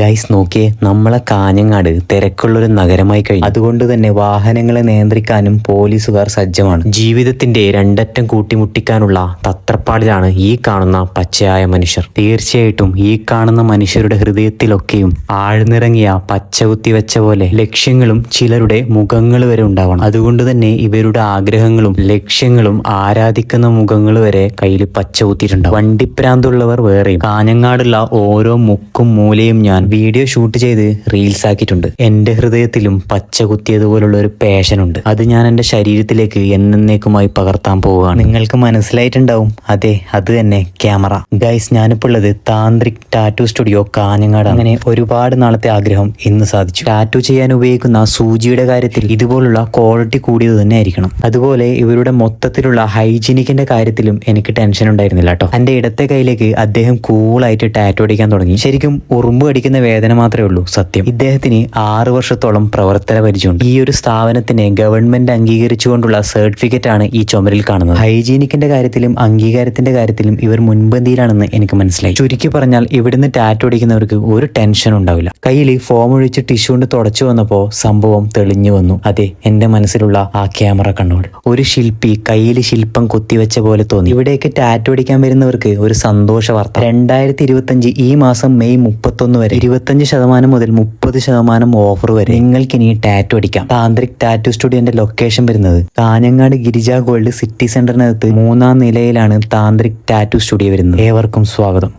Guys നോക്കിയേ നമ്മളെ കാഞ്ഞങ്ങാട് തിരക്കുള്ളൊരു നഗരമായി കഴിഞ്ഞു. അതുകൊണ്ട് തന്നെ വാഹനങ്ങളെ നിയന്ത്രിക്കാനും പോലീസുകാർ സജ്ജമാണ്. ജീവിതത്തിന്റെ രണ്ടറ്റം കൂട്ടിമുട്ടിക്കാനുള്ള തത്രപ്പാടിലാണ് ഈ കാണുന്ന പച്ചയായ മനുഷ്യർ. തീർച്ചയായിട്ടും ഈ കാണുന്ന മനുഷ്യരുടെ ഹൃദയത്തിലൊക്കെയും ആഴ്ന്നിറങ്ങിയ പച്ച കുത്തിവെച്ച പോലെ ലക്ഷ്യങ്ങളും ചിലരുടെ മുഖങ്ങൾ വരെ ഉണ്ടാവണം. അതുകൊണ്ട് തന്നെ ഇവരുടെ ആഗ്രഹങ്ങളും ലക്ഷ്യങ്ങളും ആരാധിക്കുന്ന മുഖങ്ങൾ വരെ കയ്യിൽ പച്ച കുത്തിയിട്ടുണ്ടാവും വണ്ടിപ്രാന്തുള്ളവർ വേറെയും. കാഞ്ഞങ്ങാടുള്ള ഓരോ മുക്കും മൂലയും ഞാൻ വീഡിയോ ഷൂട്ട് ചെയ്ത് റീൽസ് ആക്കിയിട്ടുണ്ട്. എന്റെ ഹൃദയത്തിലും പച്ച കുത്തിയതുപോലുള്ള ഒരു ഉണ്ട്. അത് ഞാൻ എന്റെ ശരീരത്തിലേക്ക് എന്നേക്കുമായി പകർത്താൻ പോവുകയാണ്. നിങ്ങൾക്ക് മനസ്സിലായിട്ടുണ്ടാവും. അതെ അത് തന്നെ ക്യാമറ. ഗൈസ് ഞാനിപ്പോൾ ഉള്ളത് താന്ത്രിക് ടാറ്റു സ്റ്റുഡിയോ കാഞ്ഞങ്ങാട് അങ്ങനെ ഒരുപാട് നാളത്തെ ആഗ്രഹം ഇന്ന് സാധിച്ചു. ടാറ്റു ചെയ്യാൻ ഉപയോഗിക്കുന്ന സൂചിയുടെ കാര്യത്തിൽ ഇതുപോലുള്ള ക്വാളിറ്റി കൂടിയത് തന്നെ ആയിരിക്കണം. അതുപോലെ ഇവരുടെ മൊത്തത്തിലുള്ള ഹൈജീനിക്കിന്റെ കാര്യത്തിലും എനിക്ക് ടെൻഷൻ ഉണ്ടായിരുന്നില്ല കേട്ടോ. എന്റെ ഇടത്തെ കയ്യിലേക്ക് അദ്ദേഹം കൂളായിട്ട് ടാറ്റു അടിക്കാൻ തുടങ്ങി. ശരിക്കും ഉറുമ്പ് അടിക്കുന്ന വേദന മാത്രമേ ഉള്ളൂ സത്യം. ഇദ്ദേഹത്തിന് ആറു വർഷത്തോളം പ്രവർത്തന പരിചയമുണ്ട്. ഈ ഒരു സ്ഥാപനത്തിനെ ഗവൺമെന്റ് അംഗീകരിച്ചുകൊണ്ടുള്ള സർട്ടിഫിക്കറ്റ് ആണ് ഈ ചുമരിൽ കാണുന്നത്. ഹൈജീനിക്കിന്റെ കാര്യത്തിലും അംഗീകാരത്തിന്റെ കാര്യത്തിലും ഇവർ മുൻപന്തിയിലാണെന്ന് എനിക്ക് മനസ്സിലായി. ചുരുക്കി പറഞ്ഞാൽ ഇവിടുന്ന് ടാറ്റു അടിക്കുന്നവർക്ക് ഒരു ടെൻഷൻ ഉണ്ടാവില്ല. കയ്യിൽ ഫോം ഒഴിച്ച് ടിഷ്യൂ കൊണ്ട് തുടച്ചു വന്നപ്പോ സംഭവം തെളിഞ്ഞു വന്നു. അതെ എന്റെ മനസ്സിലുള്ള ആ ക്യാമറ കണ്ണോട് ഒരു ശില്പി കയ്യിൽ ശില്പം കുത്തിവെച്ച പോലെ തോന്നി. ഇവിടേക്ക് ടാറ്റു അടിക്കാൻ വരുന്നവർക്ക് ഒരു സന്തോഷ വാർത്ത. രണ്ടായിരത്തി ഇരുപത്തഞ്ച് ഈ മാസം മെയ് മുപ്പത്തൊന്ന് വരെ ഇരുപത്തഞ്ച് ശതമാനം മുതൽ മുപ്പത് ശതമാനം ഓഫർ വരെ നിങ്ങൾക്ക് ഇനി ടാറ്റു അടിക്കാം. താന്ത്രിക് ടാറ്റു സ്റ്റുഡിയോന്റെ ലൊക്കേഷൻ വരുന്നത് കാഞ്ഞങ്ങാട് ഗിരിജ ഗോൾഡ് സിറ്റി സെന്ററിനകത്ത് മൂന്നാം നിലയിലാണ് താന്ത്രിക് ടാറ്റു സ്റ്റുഡിയോ വരുന്നത്. ഏവർക്കും സ്വാഗതം.